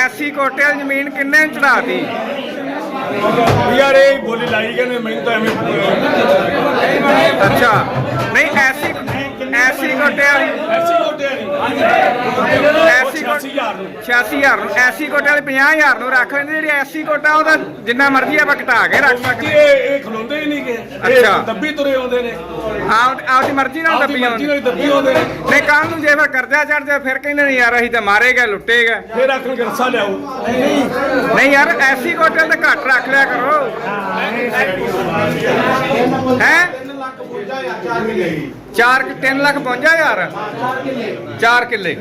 ਐਸੀ ਕੋਟੇ ਵਾਲੀ ਜ਼ਮੀਨ ਕਿੰਨੇ ਚੜਾਤੀ ਯਾਰ ਇਹ ਬੋਲੀ ਲਾਈ ਗਏ ਨੇ ਮੈਨੂੰ ਤਾਂ ਐਵੇਂ ਅੱਛਾ। ਨਹੀਂ ਐਸੀ ਐਸੀ ਕੋਟੇ ਵਾਲੀ ਐਸੀ ਕੋਟੇ ਨਹੀਂ ਐਸੀ ਕੋਟੇ 86000 ਨੂੰ। 86000 ਨੂੰ ਐਸੀ ਕੋਟੇ ਵਾਲੀ 50000 ਨੂੰ ਰੱਖ ਲੈਂਦੇ ਜਿਹੜੀ ਐਸੀ ਕੋਟਾ ਉਹਦਾ ਜਿੰਨਾ ਮਰਜ਼ੀ ਆਪਾਂ ਘਟਾ ਕੇ ਰੱਖ ਸਕਦੇ। ਇਹ ਇਹ ਖਲੋਂਦੇ ਹੀ ਨਹੀਂ ਕਿ ਅੱਛਾ। ਦੱਬੀ ਤੁਰੇ ਆਉਂਦੇ ਨੇ। ਆਪ ਆਪਦੀ ਮਰਜ਼ੀ ਨਾਲ ਆਪਦੀ ਦੱਬੀ ਮਰਜ਼ੀ ਨਾਲ ਆਉਂਦੇ ਹੀ ਦੱਬੀ ਆਉਂਦੇ ਨੇ। ਨਹੀਂ ਕੱਲ ਨੂੰ ਜੇ ਫਿਰ ਕਰਜ਼ਾ ਚੜ ਜਾਏ ਫਿਰ ਕਹਿੰਦੇ ਨੇ ਯਾਰ ਅਸੀਂ ਤਾਂ ਮਾਰੇ ਗਏ ਲੁੱਟੇ ਗਏ। ਫਿਰ ਆਖਣ ਕਿ ਰਸਾ ਲਿਆਓ। ਨਹੀਂ ਯਾਰ ਐਸੀ ਕੋਟੇ ਤਾਂ ਘੱਟ ਰੱਖ ਲਿਆ ਕਰੋ। ਹੈ? 4 3 ਲੱਖ 52 ਹਜ਼ਾਰ 4 ਕਿੱਲੇ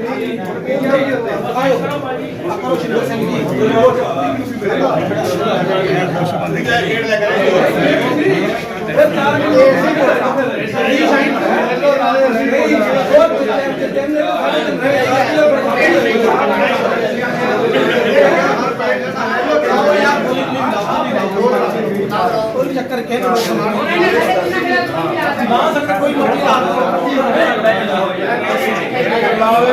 ਕੋਈ ਚੱਕਰ ਕੇ ਨਾ ਸਕਦਾ ਕੋਈ ਮਰਜ਼ੀ ਲਾ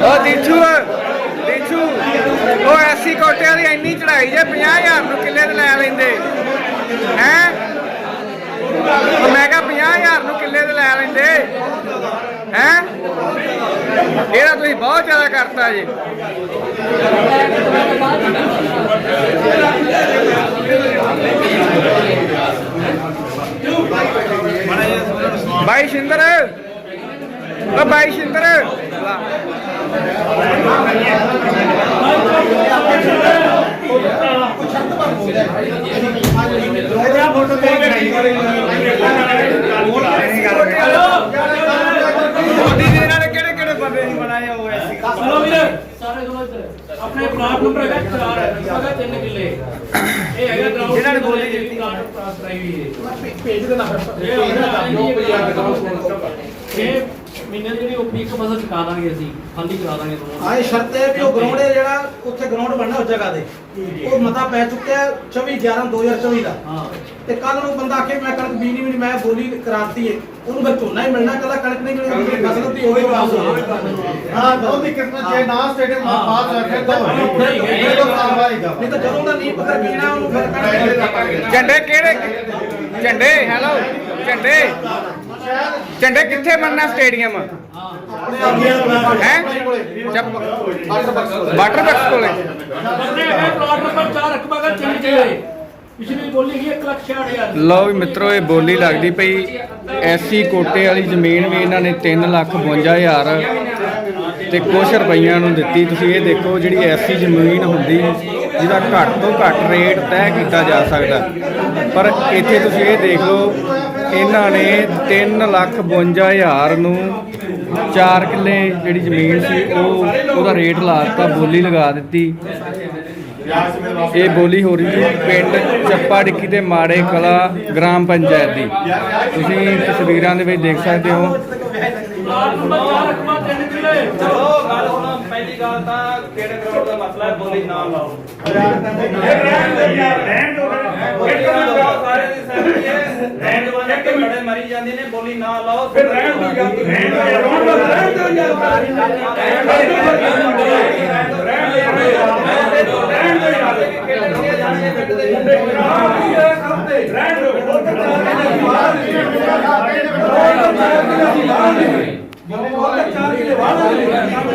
ਉਹ ਦੀਛੂ ਦੀਛੂ ਉਹ ਐਸੀ ਕੋਟੇ ਵਾਲੀ ਇੰਨੀ ਚੜਾਈ ਜੇ 50000 ਨੂੰ ਕਿੱਲੇ ਤੇ ਲੈ ਲੈਂਦੇ। ਹੈ? ਮੈਂ ਕਿਹਾ 50000 ਨੂੰ ਕਿੱਲੇ ਤੇ ਲੈ ਲੈਂਦੇ। ਹੈ? ਇਹਦਾ ਤੁਸੀਂ ਬਹੁਤ ਜ਼ਿਆਦਾ ਕਰਤਾ ਜੀ। ਬਾਈ ਸ਼ਿੰਦਰ। ਓ ਬਾਈ ਸ਼ਿੰਦਰ ਮੋਦੀ ਜੀ ਇਹਨਾਂ ਨੇ ਕਿਹੜੇ ਕਿਹੜੇ ਬਣਾਏ ਉਹ ਐਸੀ ਚਲੋ ਵੀਰ। ਸਾਰੇ ਦੋਨੋਂ ਇੱਧਰ। ਆਪਣੇ ਪਲਾਟ ਨੰਬਰ ਹੈਗਾ 4 ਹੈਗਾ 3 ਕਿੱਲੇ। ਇਹ ਹੈਗਾ ਗਰਾਊਂਡ ਜਿਹਨਾਂ ਨੇ ਬੋਲੀ ਦਿੱਤੀ। ਪਲਾਟ ਹੋਈ ਹੈ। ਭੇਜ ਦੇਣਾ ਫਿਰ। ਇਹ ਹੁੰਦਾ ਨਹੀਂ ਇਹ ਮਹੀਨੇ ਦੀ ਜਿਹੜੀ ਓਪੀ ਇੱਕ ਫਸਲ ਚੁਕਾ ਦਾਂਗੇ ਅਸੀਂ ਖਾਲੀ ਕਰਾ ਦਾਂਗੇ ਦੋਨੋਂ। ਆਏ ਸ਼ਰਤ ਹੈ ਵੀ ਉਹ ਗਰਾਊਂਡ ਹੈ ਜਿਹੜਾ ਉੱਥੇ ਗਰਾਊਂਡ ਬਣਨਾ ਉਸ ਜਗ੍ਹਾ ਤੇ। ਉਹ ਮਤਾ ਪੈ ਚੁੱਕਿਆ 24 11 2024 ਦਾ ਹਾਂ। ਤੇ ਕੱਲ ਨੂੰ ਬੰਦਾ ਆਖੇ ਮੈਂ ਕਣਕ ਵੀ ਨਹੀਂ, ਮੈਂ ਬੋਲੀ ਕਰਾਤੀ ਹੈ ਉਹਨੂੰ ਫਿਰ ਝੋਨਾ ਹੀ ਮਿਲਣਾ ਕੱਲਾ ਕਣਕ ਨਹੀਂ ਮਿਲਣੀ ਫਸਲ ਦੀ ਹੋਵੇ ਵਾਪਸ ਹੋ ਹਾਂ ਉਹਦੀ ਕਿਸਮਤ ਜੇ ਨਾ ਸਟੇਡੀਅਮ ਪਾਸ ਹੋਇਆ ਫਿਰ ਤਾਂ ਨਹੀਂ, ਤਾਂ ਕਾਰਵਾਈ ਦਾ ਨਹੀਂ ਤਾਂ ਜਦੋਂ ਦਾ ਨਹੀਂ ਪਤਾ ਪੀਣਾ ਉਹਨੂੰ ਫਿਰ ਝੰਡੇ ਕਿਹੜੇ? ਝੰਡੇ ਹੈਲੋ ਝੰਡੇ। ਝੰਡੇ ਕਿੱਥੇ ਬਣਨਾ ਸਟੇਡੀਅਮ? ਹੈ? ਵਾਟਰ ਬਕਸ ਕੋਲੇ। ਪਲਾਟ ਨੰਬਰ 4 ਰਕਬਾ ਦਾ 3 ਪਿਛਲੀ ਬੋਲੀ ਗਈ 1 ਲੱਖ 66000 ਲਓ ਵੀ ਮਿੱਤਰੋ, ਇਹ ਬੋਲੀ ਲੱਗਦੀ ਪਈ। ਐਸੀ ਕੋਟੇ ਵਾਲੀ ਜ਼ਮੀਨ ਵੀ ਇਹਨਾਂ ਨੇ 3 ਲੱਖ 52 ਹਜ਼ਾਰ ਤੇ ਕੁਛ ਰੁਪਈਆਂ ਨੂੰ ਦਿੱਤੀ। ਤੁਸੀਂ ਇਹ ਦੇਖੋ ਜਿਹੜੀ ਐਸੀ ਜ਼ਮੀਨ ਹੁੰਦੀ, ਜਿਹਦਾ ਘੱਟ ਤੋਂ ਘੱਟ ਰੇਟ ਤੈਅ ਕੀਤਾ ਜਾ ਸਕਦਾ। ਪਰ ਇੱਥੇ ਤੁਸੀਂ ਇਹ ਦੇਖ ਲਓ ਇਹਨਾਂ ਨੇ 3 ਲੱਖ 52 ਹਜ਼ਾਰ ਨੂੰ 4 ਕਿੱਲੇ ਜਿਹੜੀ ਜ਼ਮੀਨ ਸੀ ਉਹ ਉਹਦਾ ਰੇਟ ਲਾ ਦਿੱਤਾ ਬੋਲੀ ਲਗਾ ਦਿੱਤੀ। ਇਹ ਬੋਲੀ ਹੋ ਰਹੀ ਸੀ ਪਿੰਡ ਚੱਪਾ ਡਿੱਕੀ ਤੇ ਮਾੜੇ ਕਲਾ ਗ੍ਰਾਮ ਪੰਚਾਇਤ ਦੀ। ਤੁਸੀਂ ਤਸਵੀਰਾਂ ਦੇ ਵਿੱਚ ਦੇਖ ਸਕਦੇ ਹੋ। ਪਲਾਟ ਨੰਬਰ 4 ਰਕਬਾ 3 ਕਿੱਲੇ ਚਲੋ ਗੱਲ ਹੁਣ ਪਹਿਲੀ ਗੱਲ ਤਾਂ ਕਿਹੜੇ ਕਰੋੜ ਦਾ ਮਸਲਾ ਹੈ ਬੋਲੀ ਨਾ ਲਾਓ। ਜਾਂਦੇ ਨੇ ਬੋਲੀ ਨਾ ਲਾਓ ਫਿਰ ਰਹਿਣ ਦੀ ਗੱਲ ਰਹਿਣ ਰਹਿਣ ਦਿਓ ਯਾਰ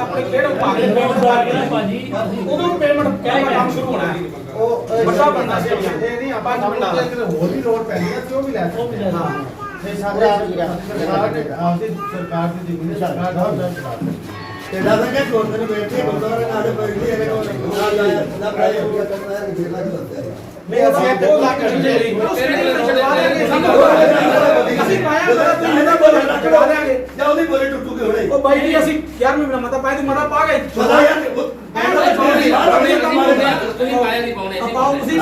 ਆਪਣੇ ਕਿਹੜੇ ਭਾਗ ਦੇ ਭਾਜੀ ਉਦੋਂ ਪੇਮੈਂਟ ਕਹਿ ਕੰਮ ਸ਼ੁਰੂ ਹੋਣਾ ਹੈ ਉਹ ਵੱਡਾ ਬੰਦਾ ਸੀ ਇਹ ਨਹੀਂ ਪੰਜ ਮਿੰਟਾਂ ਦਾ। ਹੋਰ ਵੀ ਲੋੜ ਪੈਣੀ ਹੈ ਤੇ ਉਹ ਵੀ ਲੈ ਸਕਦੇ ਹਾਂ ਹਾਂ। ਤੇ ਸਾਡੇ ਆਪਦੀ ਸਰਕਾਰ ਦੀ ਜ਼ਮੀਨ ਹੈ, ਸਰਕਾਰ ਦਾ ਸਕਦੇ ਤੇ ਦਾਦਾ ਕੇ ਕੋਲ ਤੇ ਬੈਠੇ ਗੁਰਦੁਆਰਾ ਨਾਲ ਬੈਠੇ ਇਹਨੇ ਕੋਲ ਨਾ ਪ੍ਰਾਈ ਹੋ। ਗਿਆ ਤਾਂ ਮੈਂ ਦੇਰ ਲੱਗ ਲੱਗਦਾ ਨਹੀਂ ਅਸੀਂ ਦੋ ਲੱਖ ਜਿਹੜੀ ਅਸੀਂ ਪਾਇਆ ਮੇਰਾ ਤੂੰ ਇਹਦਾ ਬੋਲ ਚੜਾ ਦੇਾਂਗੇ ਜਾਂ ਉਹਦੀ ਬੋਲੀ ਟੁੱਟੂਗੀ ਹੁਣੇ। ਉਹ ਬਾਈ ਜੀ ਅਸੀਂ 11ਵੇਂ ਮਹੀਨਾ ਮਤਾ ਪਾਇਆ ਤੇ ਮਤਾ ਪਾ ਗਏ। ਪਤਾ ਯਾਰ ਐਂ ਪਾਇਆ ਨਹੀਂ ਪਾਉਣੇ। ਸੀ ਪਾਉ ਤੁਸੀਂ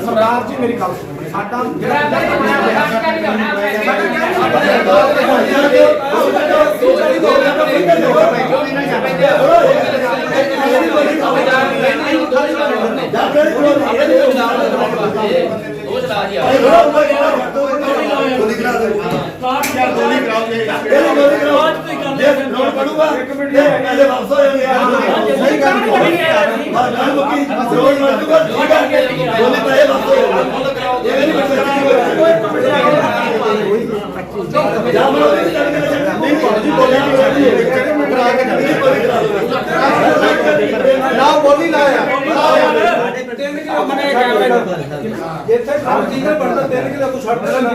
ਸਰਦਾਰ ਜੀ ਮੇਰੀ ਗੱਲ ਸੁਣੋ ਸਾਡਾ ਜਿਹੜਾ ਦੋ ਚਲਾ ਜੀ ਗੋਲੀ ਕਰਾ ਦੇ ਯਾਰ ਗੋਲੀ ਕਰਾਓ ਇਹ ਗੋਲੀ ਕਰਾਓ ਜੇ ਲੋੜ ਪੜੂਗਾ ਇਹਦੇ ਵਾਪਸ ਹੋ ਜਾਣਗੇ ਸਹੀ ਗੱਲ ਹਾਂ ਗੱਲ ਮੁੱਕੀ ਲੋੜ ਪੜੂਗਾ ਠੀਕ ਹੈ ਗੋਲੀ ਤਾਂ ਇਹ ਵਾਪਸ ਹੋ ਜਾਣਗੇ ਇਹ ਨਹੀਂ ਬੱਚੇ ਜਾਂ ਮੈਂ ਉਹਦੀ ਚੱਲ ਕੇ ਨਹੀਂ ਪੜਦੀ ਬੋਲੀ ਕਰਾ ਕੇ ਨਹੀਂ ਗੋਲੀ ਕਰਾ ਦੋ ਨਾ ਬੋਲੀ ਲਾਇਆ ਤਿੰਨ ਕਿਲੋ ਮਨੇ ਕੈਮਰੇ ਜਿੱਥੇ ਖਰਚੀ ਦਾ ਬਣਦਾ 3 ਕਿਲੋ ਤੂੰ ਛੱਡ। ਦੇਣਾ